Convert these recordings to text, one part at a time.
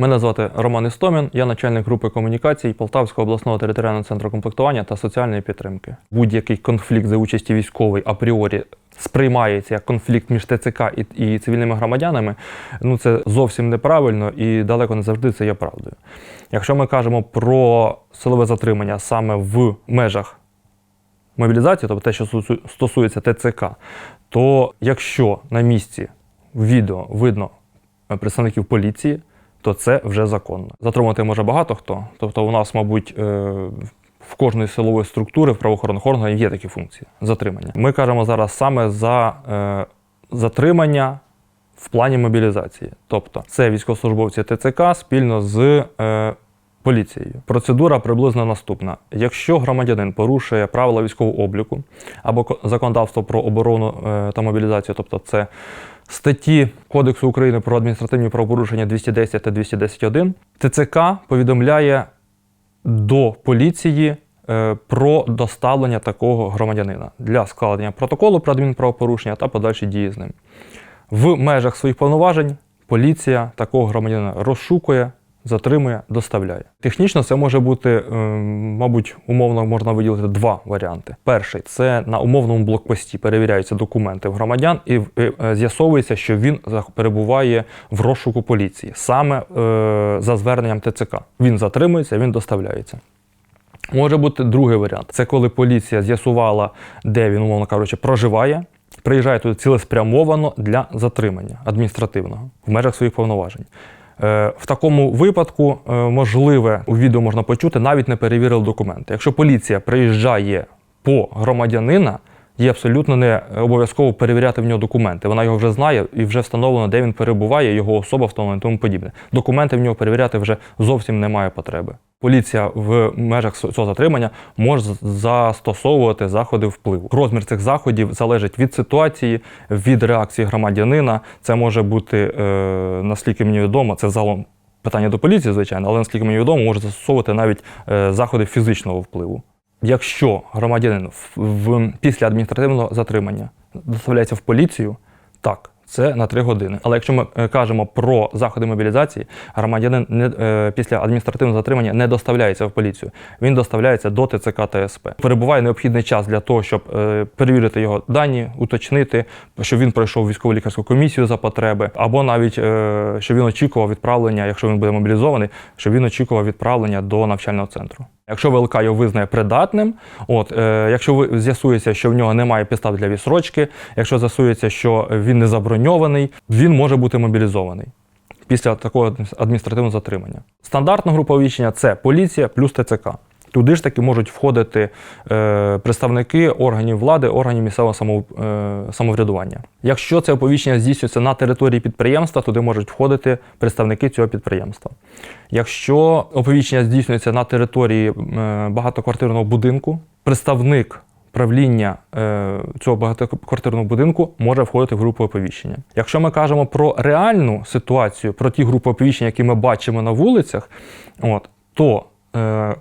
Мене звати Роман Істомін, я начальник групи комунікацій Полтавського обласного територіального центру комплектування та соціальної підтримки. Будь-який конфлікт за участі військової апріорі сприймається як конфлікт між ТЦК і, і цивільними громадянами. Ну це зовсім неправильно і далеко не завжди це є правдою. Якщо ми кажемо про силове затримання саме в межах мобілізації, тобто те, що стосується ТЦК, то якщо на місці відео видно е, представників поліції, то це вже законно. Затримати може багато хто. Тобто, у нас, мабуть, е, в кожної силової структури в правоохоронних органах є такі функції затримання. Ми кажемо зараз саме за е, затримання в плані мобілізації. Тобто, це військовослужбовці ТЦК спільно з е, поліцією. Процедура приблизно наступна: якщо громадянин порушує правила військового обліку або законодавство про оборону е, та мобілізацію, тобто це статті Кодексу України про адміністративні правопорушення 210 та 210.1, ТЦК повідомляє до поліції е, про доставлення такого громадянина для складення протоколу про адмінправопорушення та подальші дії з ним. В межах своїх повноважень поліція такого громадянина розшукує, затримує, доставляє. Технічно це може бути, е, мабуть, умовно можна виділити два варіанти. Перший це на умовному блокпості перевіряються документи в громадян і е, з'ясовується, що він перебуває в розшуку поліції саме е, за зверненням ТЦК. Він затримується, він доставляється. Може бути другий варіант. Це коли поліція з'ясувала, де він, умовно кажучи, проживає, приїжджає туди цілеспрямовано для затримання адміністративного в межах своїх повноважень. Е, В такому випадку, е, можливе, у відео можна почути, навіть не перевірили документи. Якщо поліція приїжджає по громадянина, є абсолютно не обов'язково перевіряти в нього документи. Вона його вже знає і вже встановлено, де він перебуває, його особа встановлена і тому подібне. Документи в нього перевіряти вже зовсім немає потреби. Поліція в межах цього затримання може застосовувати заходи впливу. Розмір цих заходів залежить від ситуації, від реакції громадянина. Це може бути, е, наскільки мені відомо, це загалом питання до поліції, звичайно, але наскільки мені відомо, може застосовувати навіть е, заходи фізичного впливу. Якщо громадянин в, в, після адміністративного затримання доставляється в поліцію, так, це на три години. Але якщо ми е, кажемо про заходи мобілізації, громадянин не, е, після адміністративного затримання не доставляється в поліцію. Він доставляється до ТЦК та СП. Перебуває необхідний час для того, щоб е, перевірити його дані, уточнити, що він пройшов військово-лікарську комісію за потреби, або навіть е, що він очікував відправлення, якщо він буде мобілізований, що він очікував відправлення до навчального центру. Якщо ВЛК його визнає придатним, от е, якщо з'ясується, що в нього немає підстав для відсрочки, якщо з'ясується, що він не заброньований, він може бути мобілізований після такого адміністративного затримання. Стандартна група вічення це поліція плюс ТЦК. Туди ж таки можуть входити е, представники органів влади, органів місцевого само, е, самоврядування. Якщо це оповіщення здійснюється на території підприємства, туди можуть входити представники цього підприємства. Якщо оповіщення здійснюється на території е, багатоквартирного будинку, представник правління е, цього багатоквартирного будинку може входити в групу оповіщення. Якщо ми кажемо про реальну ситуацію, про ті групи оповіщення, які ми бачимо на вулицях, от, то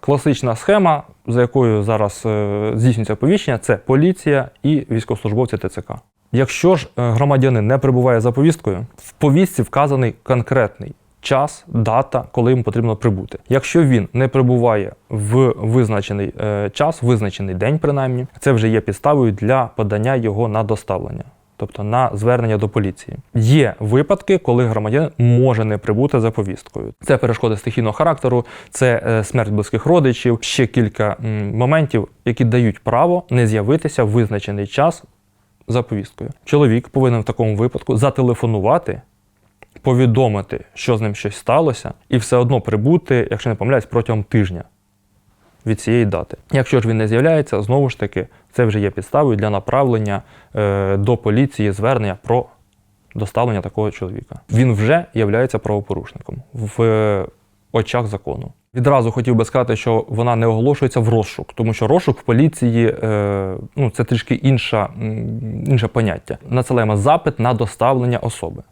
класична схема, за якою зараз е, здійснюється оповіщення, це поліція і військовослужбовці ТЦК. Якщо ж е, громадянин не прибуває за повісткою, в повістці вказаний конкретний час, дата, коли йому потрібно прибути. Якщо він не прибуває в визначений е, час, визначений день, принаймні, це вже є підставою для подання його на доставлення. Тобто на звернення до поліції є випадки, коли громадянин може не прибути за повісткою. Це перешкоди стихійного характеру, це е, смерть близьких родичів, ще кілька моментів, які дають право не з'явитися в визначений час за повісткою. Чоловік повинен в такому випадку зателефонувати, повідомити, що з ним щось сталося, і все одно прибути, якщо не помиляюсь, протягом тижня від цієї дати. Якщо ж він не з'являється, знову ж таки, це вже є підставою для направлення е, до поліції звернення про доставлення такого чоловіка. Він вже є правопорушником в е, очах закону. Відразу хотів би сказати, що вона не оголошується в розшук, тому що розшук в поліції е, ну, це трішки інша, інше поняття. Надсилаємо запит на доставлення особи.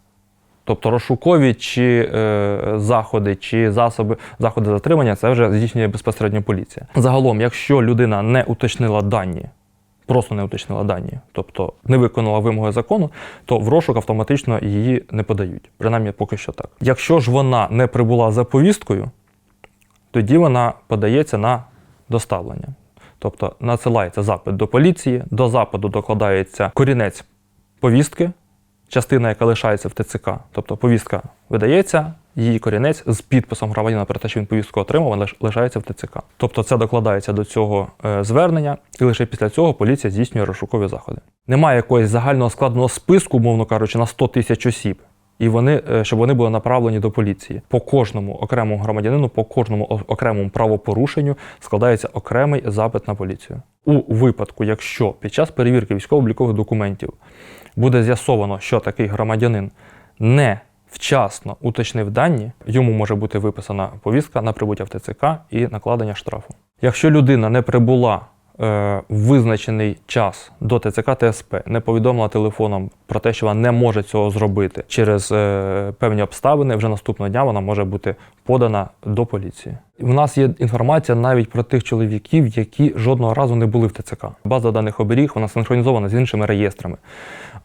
Тобто розшукові чи е, заходи, чи засоби заходи затримання це вже здійснює безпосередньо поліція. Загалом, якщо людина не уточнила дані просто не уточнила дані, тобто не виконала вимоги закону, то в розшук автоматично її не подають. Принаймні поки що так. Якщо ж вона не прибула за повісткою, тоді вона подається на доставлення. Тобто надсилається запит до поліції, до запиту докладається корінець повістки, частина, яка лишається в ТЦК. Тобто повістка видається, її корінець з підписом громадянина про те, що він повістку отримав, лиш- лишається в ТЦК. Тобто це докладається до цього е, звернення, і лише після цього поліція здійснює розшукові заходи. Немає якогось загального складного списку, умовно кажучи, на 100 тисяч осіб. І вони, е, щоб вони були направлені до поліції. По кожному окремому громадянину, по кожному окремому правопорушенню складається окремий запит на поліцію. У випадку, якщо під час перевірки військово-облікових документів буде з'ясовано, що такий громадянин не вчасно уточнив дані, йому може бути виписана повістка на прибуття в ТЦК і накладення штрафу. Якщо людина не прибула е, в визначений час до ТЦК ТСП, не повідомила телефоном про те, що вона не може цього зробити через е, певні обставини, вже наступного дня вона може бути подана до поліції. У нас є інформація навіть про тих чоловіків, які жодного разу не були в ТЦК. База даних оберіг вона синхронізована з іншими реєстрами.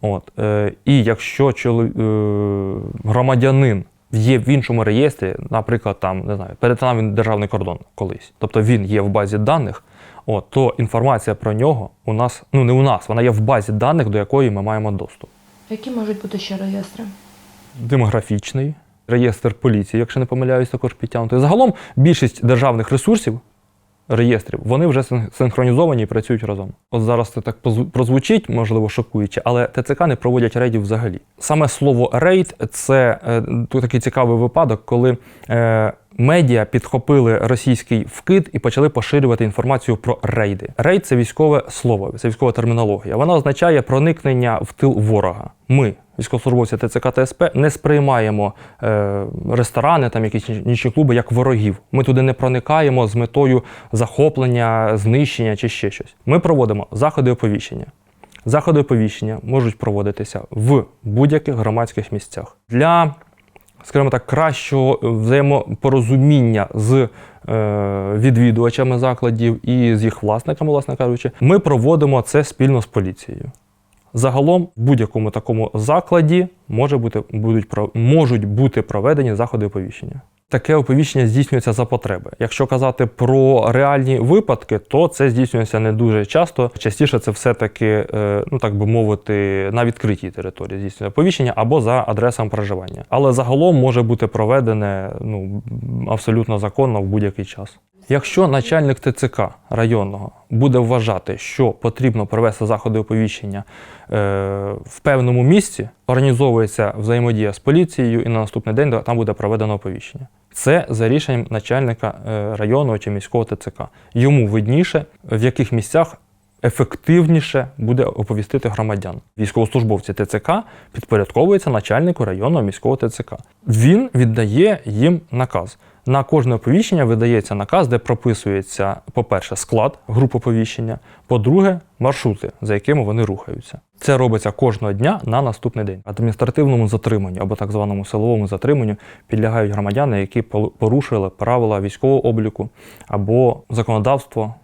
От, е, і якщо чоло, е, громадянин є в іншому реєстрі, наприклад, там не знаю, перетинав він державний кордон колись, тобто він є в базі даних, от, то інформація про нього у нас, ну не у нас, вона є в базі даних, до якої ми маємо доступ. Які можуть бути ще реєстри? Демографічний, реєстр поліції, якщо не помиляюсь, також підтягнутий. Загалом більшість державних ресурсів. Реєстрів вони вже син- синхронізовані і працюють разом. От зараз це так прозвучить, можливо, шокуюче, але ТЦК не проводять рейдів взагалі. Саме слово рейд це е, тут такий цікавий випадок, коли е, медіа підхопили російський вкид і почали поширювати інформацію про рейди. Рейд це військове слово, це військова термінологія. Вона означає проникнення в тил ворога. Ми, військовослужбовці ТЦК ТСП, не сприймаємо е, ресторани, там якісь інші клуби як ворогів. Ми туди не проникаємо з метою захоплення, знищення чи ще щось. Ми проводимо заходи оповіщення. Заходи оповіщення можуть проводитися в будь-яких громадських місцях. Для, скажімо так, кращого взаємопорозуміння з е, відвідувачами закладів і з їх власниками, власне кажучи, ми проводимо це спільно з поліцією. Загалом в будь-якому такому закладі може бути, будуть, можуть бути проведені заходи оповіщення. Таке оповіщення здійснюється за потреби. Якщо казати про реальні випадки, то це здійснюється не дуже часто. Частіше це все-таки, е, ну так би мовити, на відкритій території здійснюється оповіщення або за адресами проживання. Але загалом може бути проведене ну, абсолютно законно в будь-який час. Якщо начальник ТЦК районного буде вважати, що потрібно провести заходи оповіщення е, в певному місці, організовується взаємодія з поліцією, і на наступний день там буде проведено оповіщення. Це за рішенням начальника е, районного чи міського ТЦК. Йому видніше, в яких місцях ефективніше буде оповістити громадян. Військовослужбовці ТЦК підпорядковуються начальнику районного міського ТЦК. Він віддає їм наказ. На кожне оповіщення видається наказ, де прописується, по-перше, склад груп оповіщення, по-друге, маршрути, за якими вони рухаються. Це робиться кожного дня на наступний день. Адміністративному затриманню або так званому силовому затриманню підлягають громадяни, які порушили правила військового обліку або законодавство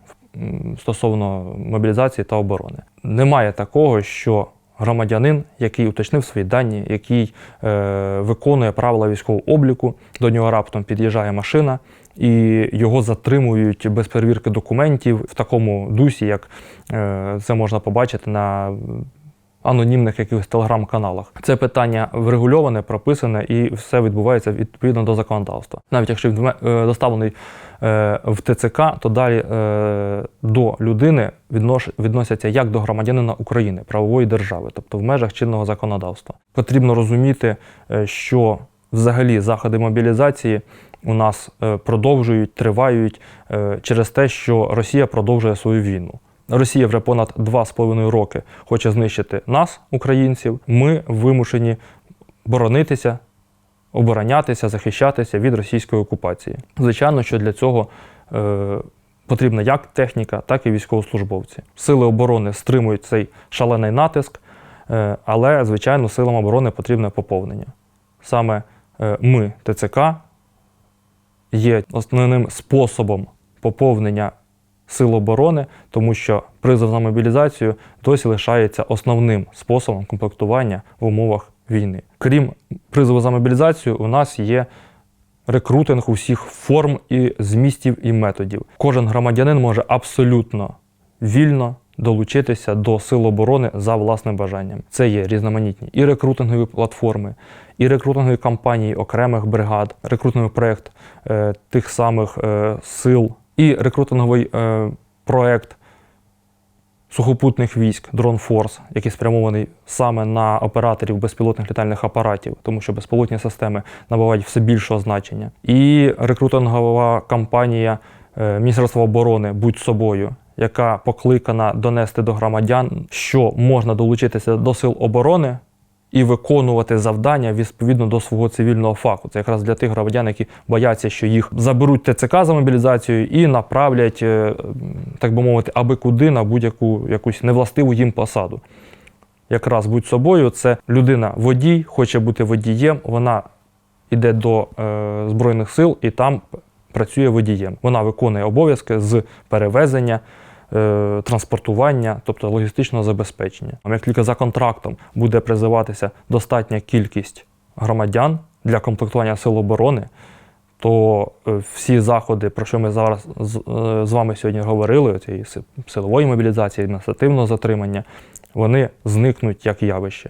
стосовно мобілізації та оборони. Немає такого, що громадянин, який уточнив свої дані, який е, виконує правила військового обліку, до нього раптом під'їжджає машина, і його затримують без перевірки документів в такому дусі, як е, це можна побачити на анонімних якихось телеграм-каналах. Це питання врегульоване, прописане і все відбувається відповідно до законодавства. Навіть якщо він е, доставлений е, в ТЦК, то далі е, до людини відносяться як до громадянина України, правової держави, тобто в межах чинного законодавства. Потрібно розуміти, що взагалі заходи мобілізації у нас продовжують, тривають через те, що Росія продовжує свою війну. Росія вже понад 2,5 роки хоче знищити нас, українців. Ми вимушені боронитися, оборонятися, захищатися від російської окупації. Звичайно, що для цього е, потрібна як техніка, так і військовослужбовці. Сили оборони стримують цей шалений натиск, е, але, звичайно, силам оборони потрібне поповнення. Саме е, ми, ТЦК, є основним способом поповнення сил оборони, тому що призов на мобілізацію досі лишається основним способом комплектування в умовах війни. Крім призову за мобілізацію, у нас є рекрутинг усіх форм і змістів і методів. Кожен громадянин може абсолютно вільно долучитися до сил оборони за власним бажанням. Це є різноманітні і рекрутингові платформи, і рекрутингові кампанії окремих бригад, рекрутинговий проєкт е, тих самих е, сил, і рекрутинговий е, проєкт сухопутних військ Force, який спрямований саме на операторів безпілотних літальних апаратів, тому що безпілотні системи набувають все більшого значення. І рекрутингова кампанія е, Міністерства оборони Будь собою, яка покликана донести до громадян, що можна долучитися до сил оборони. І виконувати завдання відповідно до свого цивільного фаху. Це якраз для тих громадян, які бояться, що їх заберуть ТЦК за мобілізацією і направлять, е, так би мовити, аби куди на будь-яку якусь невластиву їм посаду. Якраз будь собою, це людина водій, хоче бути водієм, вона йде до е, Збройних сил і там працює водієм. Вона виконує обов'язки з перевезення, транспортування, тобто логістичного забезпечення. Як тільки за контрактом буде призиватися достатня кількість громадян для комплектування сил оборони, то е, всі заходи, про що ми зараз з, е, вами сьогодні говорили, цієї силової мобілізації, адміністративного затримання, вони зникнуть як явище.